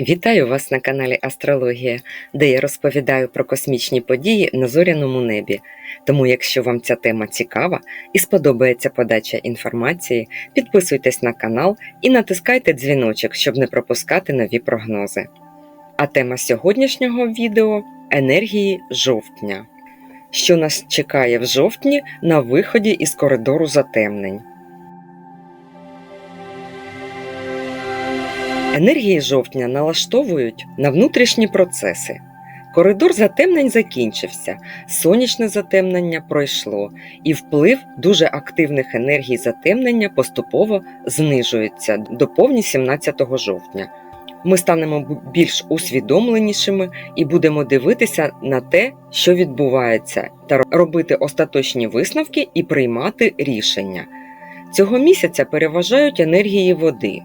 Вітаю вас на каналі Астрологія, де я розповідаю про космічні події на зоряному небі. Тому, якщо вам ця тема цікава і сподобається подача інформації, підписуйтесь на канал і натискайте дзвіночок, щоб не пропускати нові прогнози. А тема сьогоднішнього відео енергії жовтня. Що нас чекає в жовтні на виході із коридору затемнень. Енергії жовтня налаштовують на внутрішні процеси. Коридор затемнень закінчився, сонячне затемнення пройшло, і вплив дуже активних енергій затемнення поступово знижується до повні 17 жовтня. Ми станемо більш усвідомленішими і будемо дивитися на те, що відбувається, та робити остаточні висновки і приймати рішення. Цього місяця переважають енергії води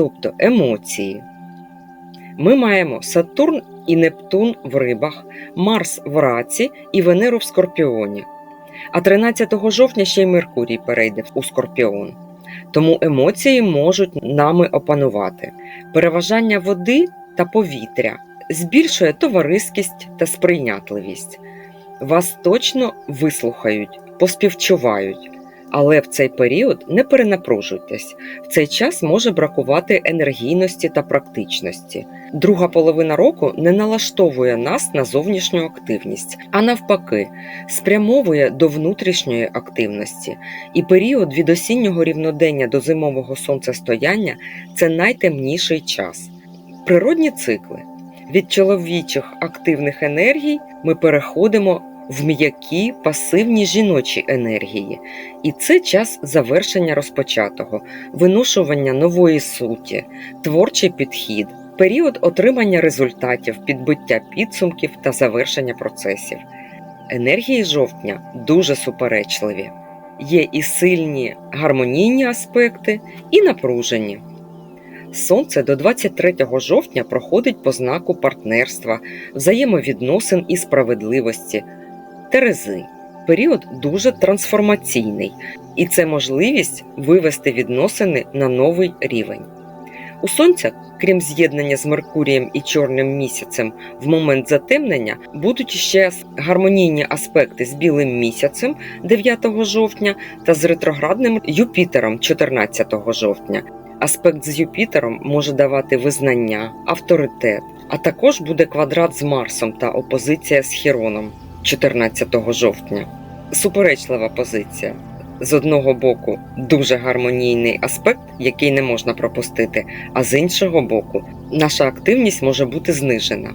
тобто емоції. Ми маємо Сатурн і Нептун в рибах, Марс в раці і Венеру в Скорпіоні. А 13 жовтня ще й Меркурій перейде у Скорпіон. Тому емоції можуть нами опанувати. Переважання води та повітря збільшує товариськість та сприйнятливість. Вас точно вислухають, поспівчувають. Але в цей період не перенапружуйтесь, в цей час може бракувати енергійності та практичності. Друга половина року не налаштовує нас на зовнішню активність, а навпаки, спрямовує до внутрішньої активності. І період від осіннього рівнодення до зимового сонцестояння це найтемніший час. Природні цикли. Від чоловічих активних енергій ми переходимо в м'які пасивні жіночі енергії, і це час завершення розпочатого, виношування нової суті, творчий підхід, період отримання результатів, підбиття підсумків та завершення процесів. Енергії жовтня дуже суперечливі. Є і сильні гармонійні аспекти, і напружені. Сонце до 23 жовтня проходить по знаку партнерства, взаємовідносин і справедливості, Терези. Період дуже трансформаційний, і це можливість вивести відносини на новий рівень. У Сонця, крім з'єднання з Меркурієм і Чорним місяцем, в момент затемнення будуть ще гармонійні аспекти з білим місяцем 9 жовтня та з ретроградним Юпітером 14 жовтня. Аспект з Юпітером може давати визнання, авторитет, а також буде квадрат з Марсом та опозиція з Хіроном. 14 жовтня. Суперечлива позиція. З одного боку, дуже гармонійний аспект, який не можна пропустити, а з іншого боку, наша активність може бути знижена.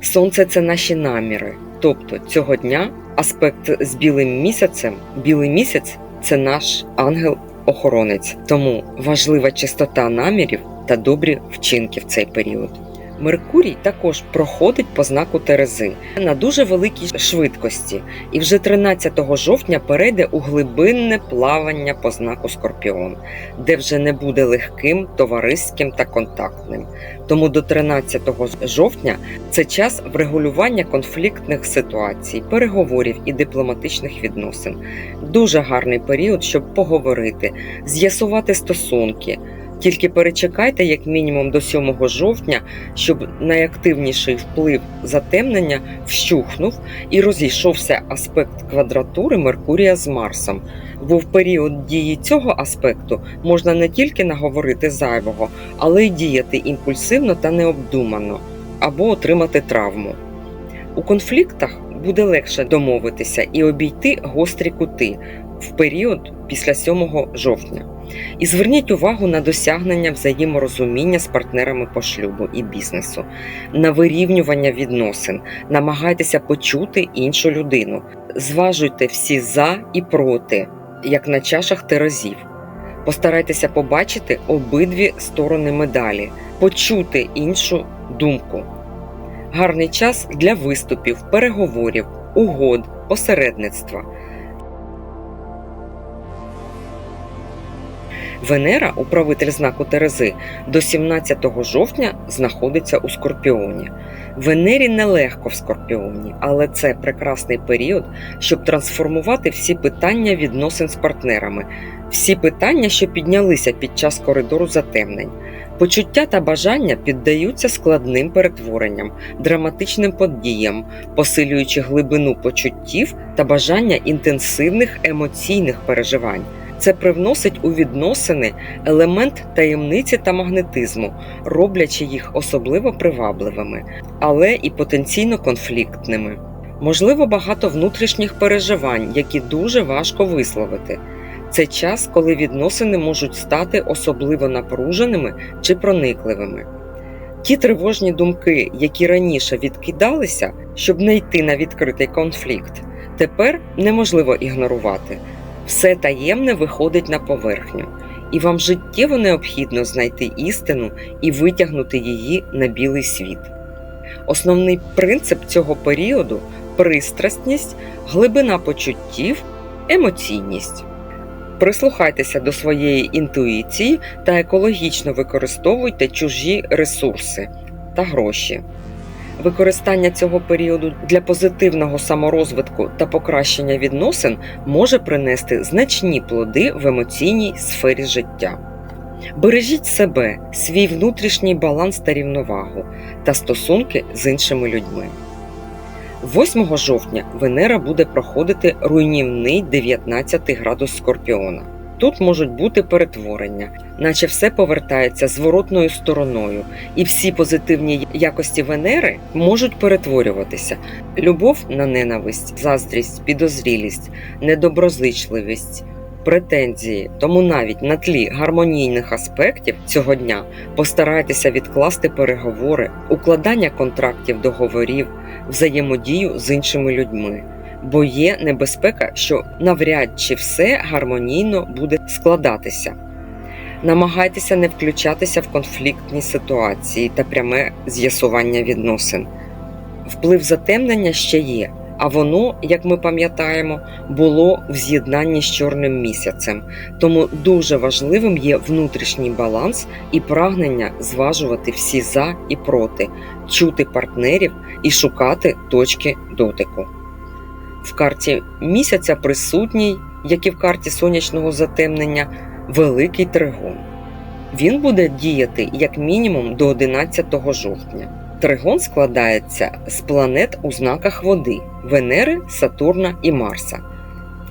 Сонце це наші наміри. Тобто цього дня аспект з білим місяцем, білий місяць це наш ангел-охоронець, тому важлива чистота намірів та добрі вчинки в цей період. Меркурій також проходить по знаку Терези на дуже великій швидкості, і вже 13 жовтня перейде у глибинне плавання по знаку Скорпіон, де вже не буде легким, товариським та контактним. Тому до 13 жовтня це час врегулювання конфліктних ситуацій, переговорів і дипломатичних відносин. Дуже гарний період, щоб поговорити, з'ясувати стосунки. Тільки перечекайте, як мінімум, до 7 жовтня, щоб найактивніший вплив затемнення вщухнув і розійшовся аспект квадратури Меркурія з Марсом. Бо в період дії цього аспекту можна не тільки наговорити зайвого, але й діяти імпульсивно та необдумано або отримати травму. У конфліктах буде легше домовитися і обійти гострі кути в період після 7 жовтня. І зверніть увагу на досягнення взаєморозуміння з партнерами по шлюбу і бізнесу, на вирівнювання відносин, намагайтеся почути іншу людину, зважуйте всі за і проти, як на чашах терезів. Постарайтеся побачити обидві сторони медалі, почути іншу думку. Гарний час для виступів, переговорів, угод, посередництва. Венера, управитель знаку Терези, до 17 жовтня знаходиться у Скорпіоні. Венері нелегко в Скорпіоні, але це прекрасний період, щоб трансформувати всі питання відносин з партнерами, всі питання, що піднялися під час коридору затемнень. Почуття та бажання піддаються складним перетворенням, драматичним подіям, посилюючи глибину почуттів та бажання інтенсивних емоційних переживань. Це привносить у відносини елемент таємниці та магнетизму, роблячи їх особливо привабливими, але і потенційно конфліктними. Можливо, багато внутрішніх переживань, які дуже важко висловити. Це час, коли відносини можуть стати особливо напруженими чи проникливими. Ті тривожні думки, які раніше відкидалися, щоб не йти на відкритий конфлікт, тепер неможливо ігнорувати. Все таємне виходить на поверхню, і вам життєво необхідно знайти істину і витягнути її на білий світ. Основний принцип цього періоду пристрасність, глибина почуттів, емоційність. Прислухайтеся до своєї інтуїції та екологічно використовуйте чужі ресурси та гроші. Використання цього періоду для позитивного саморозвитку та покращення відносин може принести значні плоди в емоційній сфері життя. Бережіть себе, свій внутрішній баланс та рівновагу та стосунки з іншими людьми. 8 жовтня Венера буде проходити руйнівний 19 градус Скорпіона. Тут можуть бути перетворення, наче все повертається зворотною стороною, і всі позитивні якості Венери можуть перетворюватися: любов на ненависть, заздрість, підозрілість, недоброзичливість, претензії. Тому навіть на тлі гармонійних аспектів цього дня постарайтеся відкласти переговори, укладання контрактів, договорів, взаємодію з іншими людьми бо є небезпека, що навряд чи все гармонійно буде складатися. Намагайтеся не включатися в конфліктні ситуації та пряме з'ясування відносин. Вплив затемнення ще є, а воно, як ми пам'ятаємо, було в з'єднанні з чорним місяцем, тому дуже важливим є внутрішній баланс і прагнення зважувати всі за і проти, чути партнерів і шукати точки дотику. В карті місяця присутній, як і в карті сонячного затемнення, великий тригон. Він буде діяти як мінімум до 11 жовтня. Тригон складається з планет у знаках води Венери, Сатурна і Марса.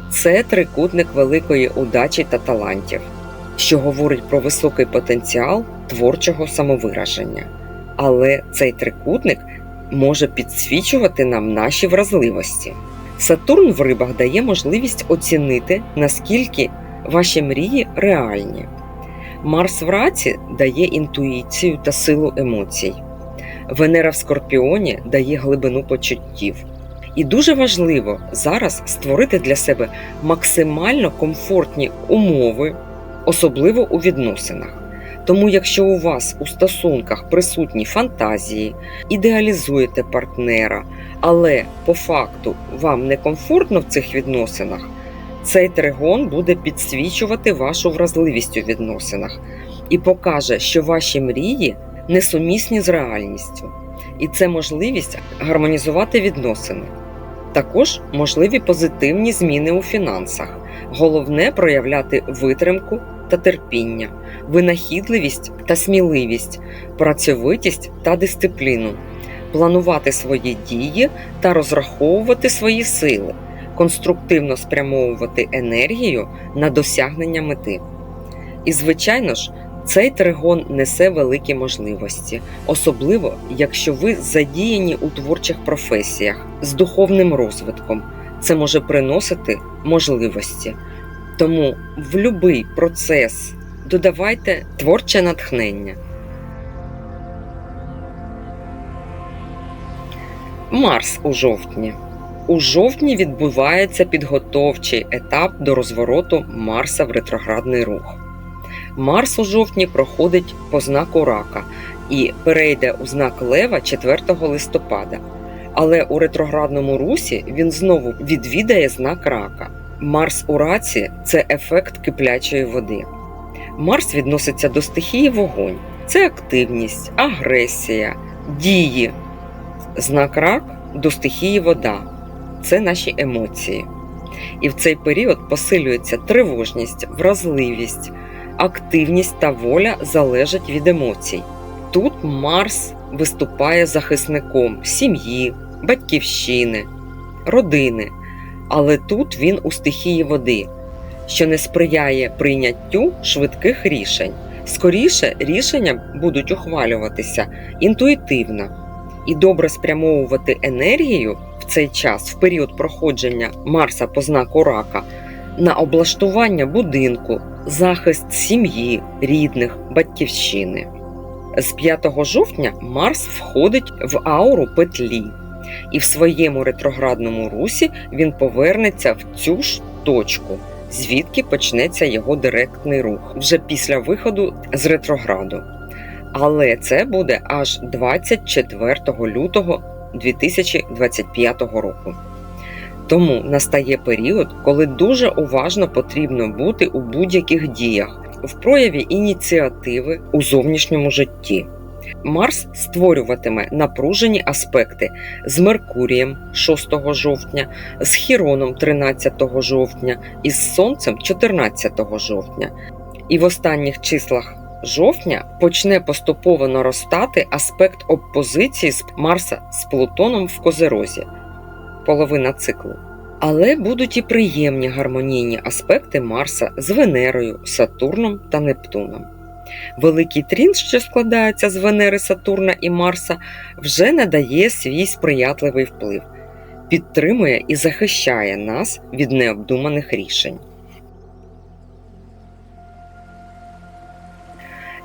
Це трикутник великої удачі та талантів, що говорить про високий потенціал творчого самовираження. Але цей трикутник може підсвічувати нам наші вразливості. Сатурн в рибах дає можливість оцінити, наскільки ваші мрії реальні. Марс в раці дає інтуїцію та силу емоцій. Венера в Скорпіоні дає глибину почуттів. І дуже важливо зараз створити для себе максимально комфортні умови, особливо у відносинах. Тому, якщо у вас у стосунках присутні фантазії, ідеалізуєте партнера, але по факту вам некомфортно в цих відносинах, цей тригон буде підсвічувати вашу вразливість у відносинах і покаже, що ваші мрії несумісні з реальністю, і це можливість гармонізувати відносини. Також можливі позитивні зміни у фінансах. Головне проявляти витримку та терпіння, винахідливість та сміливість, працьовитість та дисципліну, планувати свої дії та розраховувати свої сили, конструктивно спрямовувати енергію на досягнення мети. І, звичайно ж, цей тригон несе великі можливості, особливо якщо ви задіяні у творчих професіях з духовним розвитком. Це може приносити можливості. Тому в будь-який процес додавайте творче натхнення. Марс у жовтні. У жовтні відбувається підготовчий етап до розвороту Марса в ретроградний рух. Марс у жовтні проходить по знаку рака і перейде у знак Лева 4 листопада. Але у ретроградному русі він знову відвідає знак рака. Марс у раці це ефект киплячої води. Марс відноситься до стихії вогонь. Це активність, агресія, дії. Знак рак до стихії вода це наші емоції. І в цей період посилюється тривожність, вразливість, активність та воля залежать від емоцій. Тут Марс виступає захисником сім'ї, батьківщини, родини, але тут він у стихії води, що не сприяє прийняттю швидких рішень. Скоріше рішення будуть ухвалюватися інтуїтивно і добре спрямовувати енергію в цей час, в період проходження Марса по знаку рака, на облаштування будинку, захист сім'ї, рідних, батьківщини. З 5 жовтня Марс входить в ауру петлі, і в своєму ретроградному русі він повернеться в цю ж точку, звідки почнеться його директний рух вже після виходу з ретрограду. Але це буде аж 24 лютого 2025 року. Тому настає період, коли дуже уважно потрібно бути у будь-яких діях, в прояві ініціативи у зовнішньому житті. Марс створюватиме напружені аспекти з Меркурієм 6 жовтня, з Хіроном 13 жовтня і з Сонцем 14 жовтня. І в останніх числах жовтня почне поступово наростати аспект опозиції з Марса з Плутоном в Козерозі, половина циклу. Але будуть і приємні гармонійні аспекти Марса з Венерою, Сатурном та Нептуном. Великий трін, що складається з Венери, Сатурна і Марса, вже надає свій сприятливий вплив, підтримує і захищає нас від необдуманих рішень.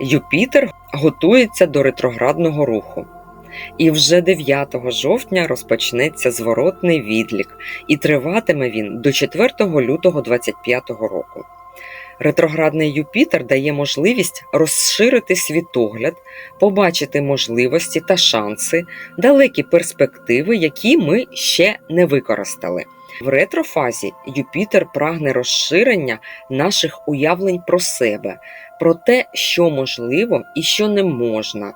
Юпітер готується до ретроградного руху. І вже 9 жовтня розпочнеться зворотний відлік, і триватиме він до 4 лютого 2025 року. Ретроградний Юпітер дає можливість розширити світогляд, побачити можливості та шанси, далекі перспективи, які ми ще не використали. В ретрофазі Юпітер прагне розширення наших уявлень про себе, про те, що можливо і що не можна,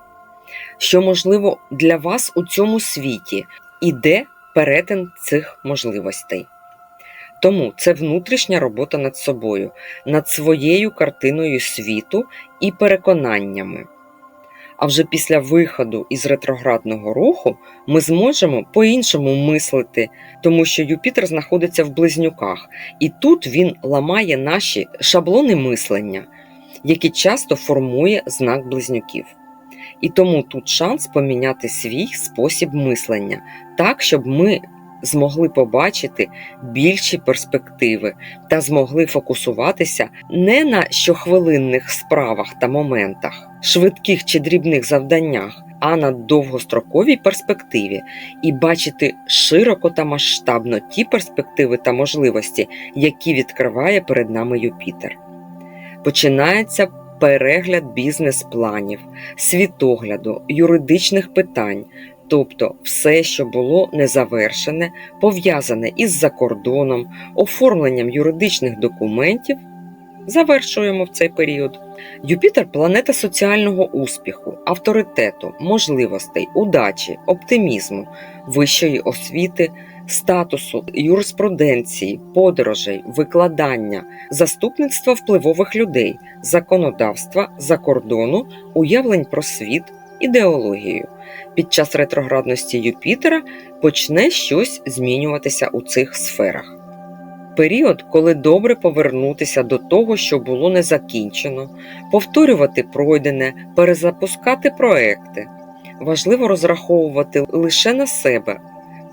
що можливо для вас у цьому світі, і де перетин цих можливостей. Тому це внутрішня робота над собою, над своєю картиною світу і переконаннями. А вже після виходу із ретроградного руху ми зможемо по-іншому мислити, тому що Юпітер знаходиться в близнюках, і тут він ламає наші шаблони мислення, які часто формує знак близнюків. І тому тут шанс поміняти свій спосіб мислення так, щоб ми змогли побачити більші перспективи та змогли фокусуватися не на щохвилинних справах та моментах, швидких чи дрібних завданнях, а на довгостроковій перспективі і бачити широко та масштабно ті перспективи та можливості, які відкриває перед нами Юпітер. Починається перегляд бізнес-планів, світогляду, юридичних питань, тобто все, що було незавершене, пов'язане із закордоном, оформленням юридичних документів, завершуємо в цей період. Юпітер планета соціального успіху, авторитету, можливостей, удачі, оптимізму, вищої освіти, статусу, юриспруденції, подорожей, викладання, заступництва впливових людей, законодавства, закордону, уявлень про світ, ідеологію. Під час ретроградності Юпітера почне щось змінюватися у цих сферах. Період, коли добре повернутися до того, що було не закінчено, повторювати пройдене, перезапускати проекти. Важливо розраховувати лише на себе,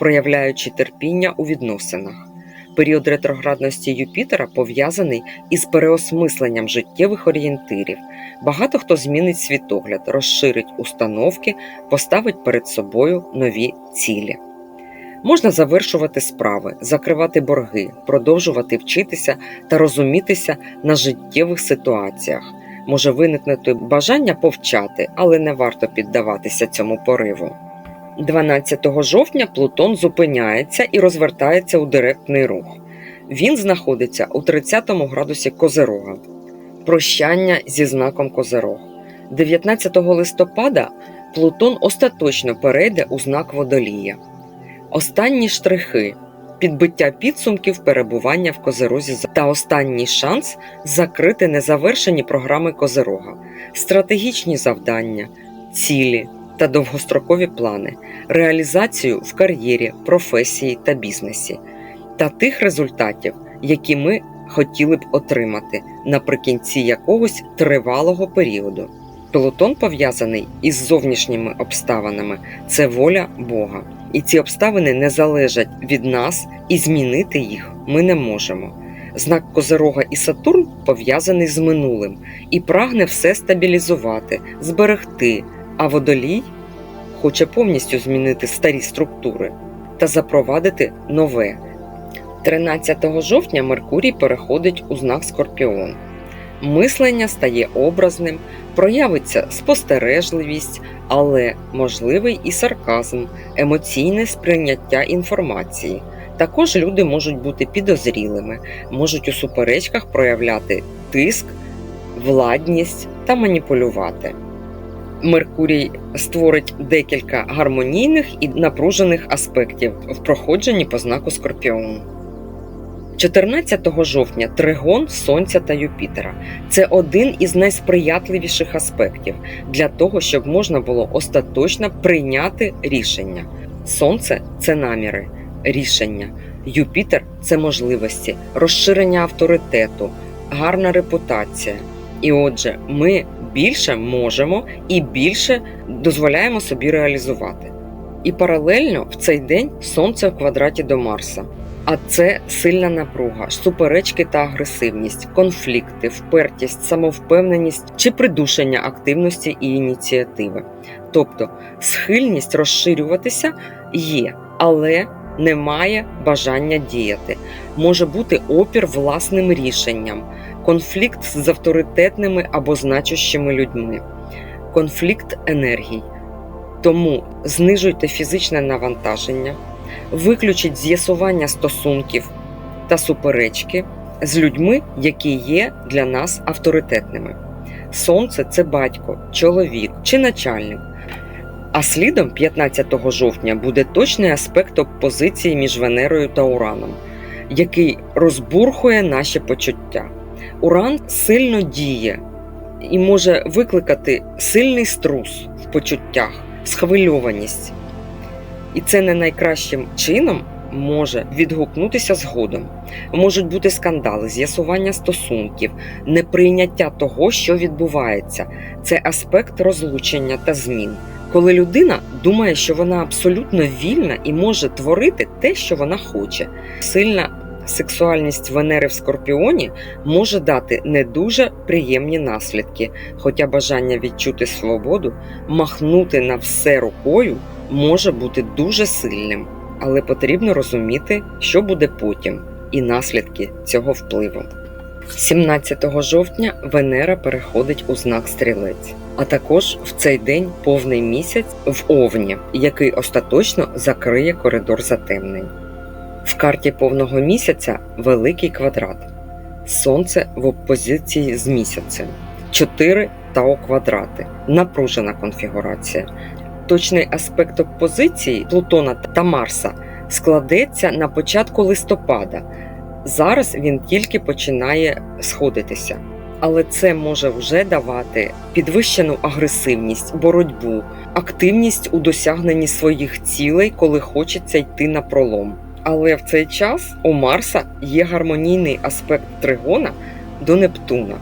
проявляючи терпіння у відносинах. Період ретроградності Юпітера пов'язаний із переосмисленням життєвих орієнтирів. Багато хто змінить світогляд, розширить установки, поставить перед собою нові цілі. Можна завершувати справи, закривати борги, продовжувати вчитися та розумітися на життєвих ситуаціях. Може виникнути бажання повчати, але не варто піддаватися цьому пориву. 12 жовтня Плутон зупиняється і розвертається у директний рух. Він знаходиться у 30 градусі Козерога. Прощання зі знаком Козерог. 19 листопада Плутон остаточно перейде у знак Водолія. Останні штрихи підбиття підсумків перебування в козерозі та останній шанс закрити незавершені програми козерога, стратегічні завдання, цілі та довгострокові плани, реалізацію в кар'єрі, професії та бізнесі та тих результатів, які ми хотіли б отримати наприкінці якогось тривалого періоду. Пелотон пов'язаний із зовнішніми обставинами це воля Бога. І ці обставини не залежать від нас, і змінити їх ми не можемо. Знак Козерога і Сатурн пов'язаний з минулим і прагне все стабілізувати, зберегти, а водолій хоче повністю змінити старі структури та запровадити нове. 13 жовтня Меркурій переходить у знак Скорпіон. Мислення стає образним, проявиться спостережливість, але можливий і сарказм, емоційне сприйняття інформації. Також люди можуть бути підозрілими, можуть у суперечках проявляти тиск, владність та маніпулювати. Меркурій створить декілька гармонійних і напружених аспектів в проходженні по знаку Скорпіон. 14 жовтня тригон Сонця та Юпітера це один із найсприятливіших аспектів для того, щоб можна було остаточно прийняти рішення. Сонце це наміри, рішення, Юпітер це можливості, розширення авторитету, гарна репутація. І отже, ми більше можемо і більше дозволяємо собі реалізувати. І паралельно в цей день Сонце в квадраті до Марса. А це сильна напруга, суперечки та агресивність, конфлікти, впертість, самовпевненість чи придушення активності і ініціативи. Тобто схильність розширюватися є, але немає бажання діяти. Може бути опір власним рішенням, конфлікт з авторитетними або значущими людьми, конфлікт енергій. Тому знижуйте фізичне навантаження виключить з'ясування стосунків та суперечки з людьми, які є для нас авторитетними. Сонце це батько, чоловік чи начальник. А слідом 15 жовтня буде точний аспект опозиції між Венерою та Ураном, який розбурхує наші почуття. Уран сильно діє і може викликати сильний струс в почуттях, схвильованість. І це не найкращим чином може відгукнутися згодом. Можуть бути скандали, з'ясування стосунків, неприйняття того, що відбувається. Це аспект розлучення та змін. Коли людина думає, що вона абсолютно вільна і може творити те, що вона хоче. Сильна сексуальність Венери в Скорпіоні може дати не дуже приємні наслідки, хоча бажання відчути свободу, махнути на все рукою може бути дуже сильним, але потрібно розуміти, що буде потім, і наслідки цього впливу. 17 жовтня Венера переходить у знак стрілець, а також в цей день повний місяць в Овні, який остаточно закриє коридор затемнень. В карті повного місяця великий квадрат, Сонце в опозиції з місяцем, 4 Тао квадрати, напружена конфігурація. Точний аспект опозиції Плутона та Марса складеться на початку листопада. Зараз він тільки починає сходитися, але це може вже давати підвищену агресивність, боротьбу, активність у досягненні своїх цілей, коли хочеться йти на пролом. Але в цей час у Марса є гармонійний аспект тригона до Нептуна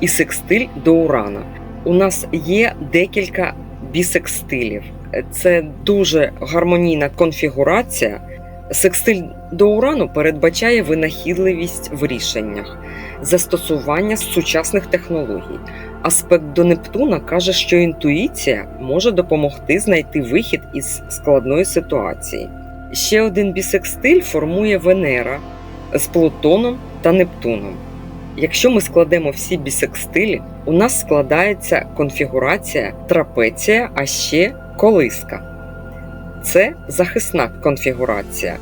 і секстиль до Урана. У нас є декілька бісекстилів. Це дуже гармонійна конфігурація. Секстиль до урану передбачає винахідливість в рішеннях, застосування сучасних технологій. Аспект до Нептуна каже, що інтуїція може допомогти знайти вихід із складної ситуації. Ще один бісекстиль формує Венера з Плутоном та Нептуном. Якщо ми складемо всі бісекстилі, у нас складається конфігурація трапеція, а ще колиска. Це захисна конфігурація,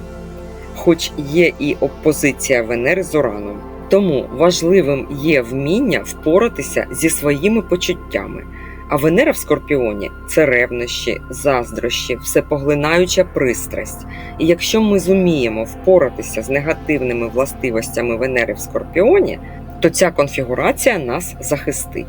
хоч є і опозиція Венери з Ураном. Тому важливим є вміння впоратися зі своїми почуттями, А Венера в Скорпіоні це ревнощі, заздрощі, всепоглинаюча пристрасть. І якщо ми зуміємо впоратися з негативними властивостями Венери в Скорпіоні, то ця конфігурація нас захистить.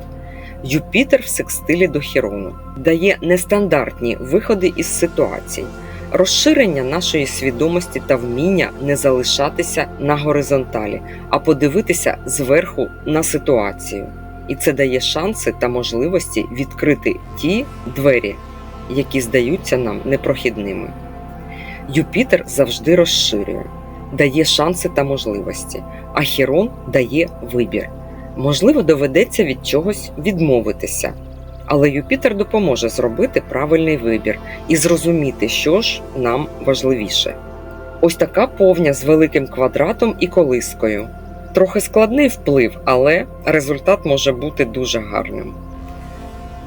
Юпітер в секстилі до Хірону дає нестандартні виходи із ситуацій, розширення нашої свідомості та вміння не залишатися на горизонталі, а подивитися зверху на ситуацію. І це дає шанси та можливості відкрити ті двері, які здаються нам непрохідними. Юпітер завжди розширює, дає шанси та можливості, а Хірон дає вибір. Можливо, доведеться від чогось відмовитися, але Юпітер допоможе зробити правильний вибір і зрозуміти, що ж нам важливіше. Ось така повня з великим квадратом і колискою. Трохи складний вплив, але результат може бути дуже гарним.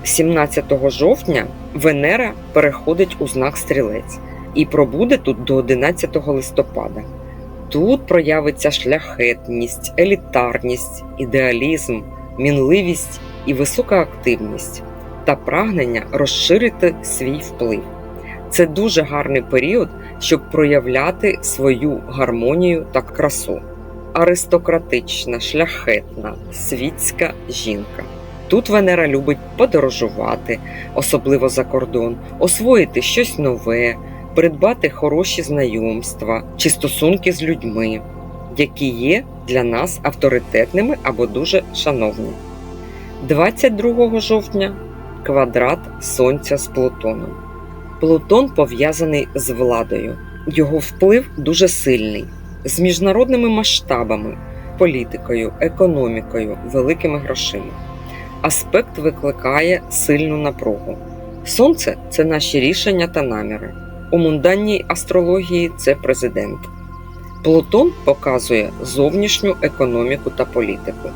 17 жовтня Венера переходить у знак стрілець і пробуде тут до 11 листопада. Тут проявиться шляхетність, елітарність, ідеалізм, мінливість і висока активність та прагнення розширити свій вплив. Це дуже гарний період, щоб проявляти свою гармонію та красу. Аристократична, шляхетна, світська жінка. Тут Венера любить подорожувати, особливо за кордон, освоїти щось нове, придбати хороші знайомства чи стосунки з людьми, які є для нас авторитетними або дуже шановні. 22 жовтня квадрат Сонця з Плутоном. Плутон пов'язаний з владою. Його вплив дуже сильний, з міжнародними масштабами, політикою, економікою, великими грошима. Аспект викликає сильну напругу. Сонце це наші рішення та наміри. У мунданній астрології це президент. Плутон показує зовнішню економіку та політику.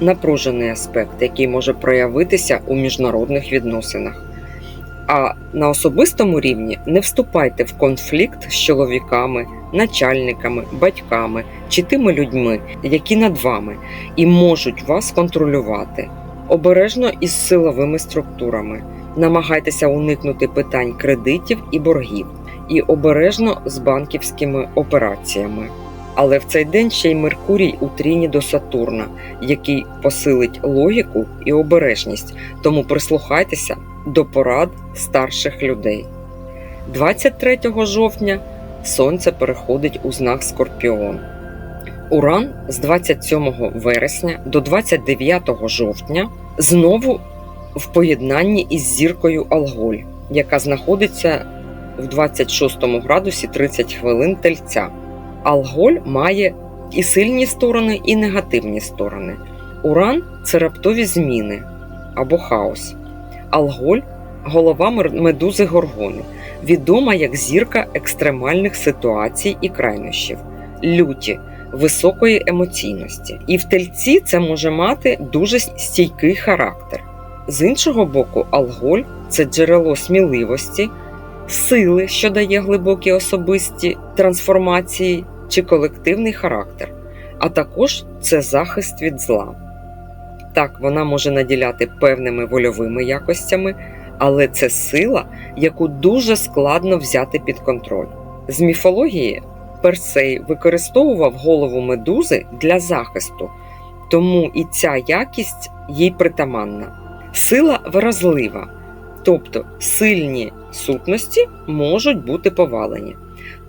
Напружений аспект, який може проявитися у міжнародних відносинах. А на особистому рівні не вступайте в конфлікт з чоловіками, начальниками, батьками чи тими людьми, які над вами і можуть вас контролювати. Обережно із силовими структурами. Намагайтеся уникнути питань кредитів і боргів, і обережно з банківськими операціями. Але в цей день ще й Меркурій у тріні до Сатурна, який посилить логіку і обережність, тому прислухайтеся до порад старших людей. 23 жовтня Сонце переходить у знак Скорпіон. Уран з 27 вересня до 29 жовтня знову в поєднанні із зіркою Алголь, яка знаходиться в 26 градусі 30 хвилин тельця. Алголь має і сильні сторони, і негативні сторони. Уран це раптові зміни або хаос. Алголь голова медузи горгони, відома як зірка екстремальних ситуацій і крайнощів, люті, високої емоційності. І в тельці це може мати дуже стійкий характер. З іншого боку, алголь це джерело сміливості, сили, що дає глибокі особисті трансформації чи колективний характер, а також це захист від зла. Так, вона може наділяти певними вольовими якостями, але це сила, яку дуже складно взяти під контроль. З міфології Персей використовував голову медузи для захисту, тому і ця якість їй притаманна. Сила виразлива, тобто сильні сутності можуть бути повалені.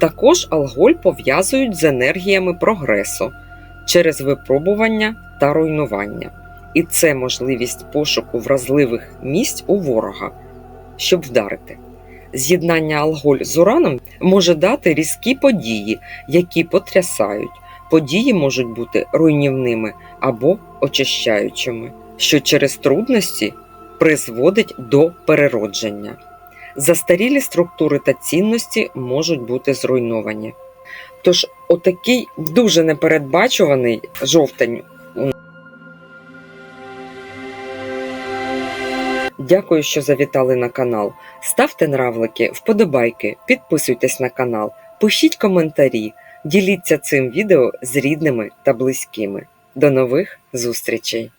Також алголь пов'язують з енергіями прогресу через випробування та руйнування. І це можливість пошуку вразливих місць у ворога, щоб вдарити. З'єднання алголь з ураном може дати різкі події, які потрясають. Події можуть бути руйнівними або очищаючими, що через трудності призводить до переродження. Застарілі структури та цінності можуть бути зруйновані. Тож, отакий дуже непередбачуваний жовтень. Дякую, що завітали на канал. Ставте нравлики, вподобайки, підписуйтесь на канал, пишіть коментарі, діліться цим відео з рідними та близькими. До нових зустрічей!